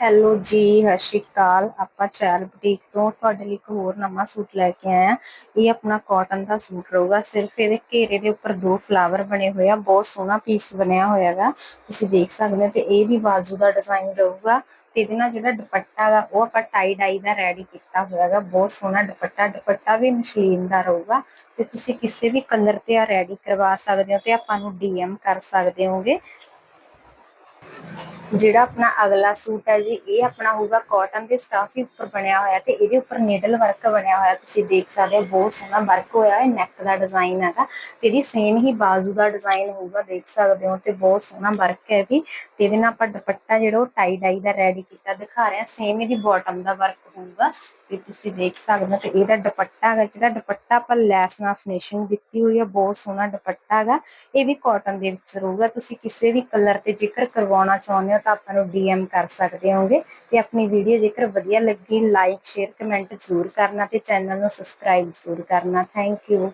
Hello ਜੀ, ਸਤਿ ਸ਼੍ਰੀ ਅਕਾਲ। ਆਪਾਂ ਚੈਲ ਬੁਟੀਕ ਤੋਂ ਤੁਹਾਡੇ ਲਈ ਇੱਕ ਹੋਰ ਨਵਾਂ ਸੂਟ ਲੈ ਕੇ ਆਏ ਆ ਇਹ ਆਪਣਾ ਕਾਟਨ ਦਾ ਸੂਟ ਰਹੂਗਾ। ਸਿਰਫ ਇਹਦੇ ਘੇਰੇ ਦੇ ਉੱਪਰ ਦੋ ਫਲਾਵਰ ਬਣੇ ਹੋਏ ਆ। ਬਹੁਤ ਸੋਹਣਾ ਪੀਸ ਬਣਿਆ ਹੋਇਆ ਤੁਸੀਂ ਦੇਖ ਸਕਦੇ ਹੋ ਤੇ ਇਹਦੀ ਬਾਜ਼ੂ ਦਾ ਡਿਜ਼ਾਈਨ ਰਹੂਗਾ। ਤੇ ਇਹਦੇ ਨਾਲ ਜਿਹੜਾ ਦੁਪੱਟਾ ਹੈਗਾ ਉਹ ਆਪਾਂ ਟਾਈ ਡਾਈ ਦਾ ਰੈਡੀ ਕੀਤਾ ਹੋਇਆ ਹੈਗਾ। ਬਹੁਤ ਸੋਹਣਾ ਦੁਪੱਟਾ। ਦੁਪੱਟਾ ਵੀ ਮਸ਼ਲੀਨ ਦਾ ਰਹੂਗਾ। ਤੇ ਤੁਸੀਂ ਕਿਸੇ ਵੀ ਕਲਰ ਤੇ ਆ ਰੈਡੀ ਕਰਵਾ ਸਕਦੇ ਹੋ ਤੇ ਆਪਾਂ ਨੂੰ ਡੀਐਮ ਕਰ ਸਕਦੇ ਹੋਗੇ। ਜਿਹੜਾ ਆਪਣਾ ਅਗਲਾ ਸੂਟ ਹੈ ਜੀ, ਇਹ ਆਪਣਾ ਹੋਊਗਾ ਕਾਟਨ ਦੇ ਸਟਾਫ ਹੀ ਉੱਪਰ ਬਣਿਆ ਹੋਇਆ ਤੇ ਇਹਦੇ ਉੱਪਰ ਨੀਡਲ ਵਰਕ ਬਣਿਆ ਹੋਇਆ। ਤੁਸੀਂ ਦੇਖ ਸਕਦੇ ਹੋ, ਬਹੁਤ ਸੋਹਣਾ ਵਰਕ ਹੋਇਆ ਹੈ ਨੈਕ ਦਾ ਡਿਜ਼ਾਈਨ ਹੈਗਾ ਤੇ ਇਹਦੀ ਸੇਮ ਹੀ ਬਾਜ਼ੂ ਦਾ ਡਿਜ਼ਾਈਨ ਹੋਊਗਾ, ਦੇਖ ਸਕਦੇ ਹੋ ਤੇ ਬਹੁਤ ਸੋਹਣਾ ਵਰਕ ਹੈ ਵੀ ਤੇ ਇਹਦੇ ਨਾਲ ਆਪਾਂ ਦੁਪੱਟਾ ਜਿਹੜਾ ਉਹ ਟਾਈ ਡਾਈ ਦਾ ਰੈਡੀ ਕੀਤਾ ਦਿਖਾ ਰਹੇ ਹਾਂ ਸੇਮ ਇਹਦੀ ਬਾਟਮ ਦਾ ਵਰਕ ਹੋਊਗਾ। ਤੇ ਤੁਸੀਂ ਦੇਖ ਸਕਦੇ ਹੋ ਤੇ ਇਹਦਾ ਦੁਪੱਟਾ ਹੈਗਾ, ਜਿਹੜਾ ਦੁਪੱਟਾ ਆਪਾਂ ਲੈਸ ਨਾਲ ਫਿਨਿਸ਼ਿੰਗ ਦਿੱਤੀ ਹੋਈ ਹੈ ਬਹੁਤ ਸੋਹਣਾ ਦੁਪੱਟਾ ਹੈਗਾ, ਇਹ ਵੀ ਕਾਟਨ ਦੇ ਵਿੱਚ ਰਹੂਗਾ। ਤੁਸੀਂ ਕਿਸੇ ਵੀ ਕਲਰ ਤੇ ਜ਼ਿਕਰ ਕਰਵਾਉਣਾ ਚਾਹੁੰਦੇ ਹੋ ਤਾਂ ਆਪਾਂ ਨੂੰ ਡੀਐਮ ਕਰ ਸਕਦੇ ਹੋਗੇ ਤੇ ਆਪਣੀ ਵੀਡੀਓ ਜੇਕਰ ਵਧੀਆ ਲੱਗੀ ਲਾਈਕ ਸ਼ੇਅਰ ਕਮੈਂਟ ਜ਼ਰੂਰ ਕਰਨਾ ਤੇ ਚੈਨਲ ਨੂੰ ਸਬਸਕ੍ਰਾਈਬ ਜ਼ਰੂਰ ਕਰਨਾ। Thank you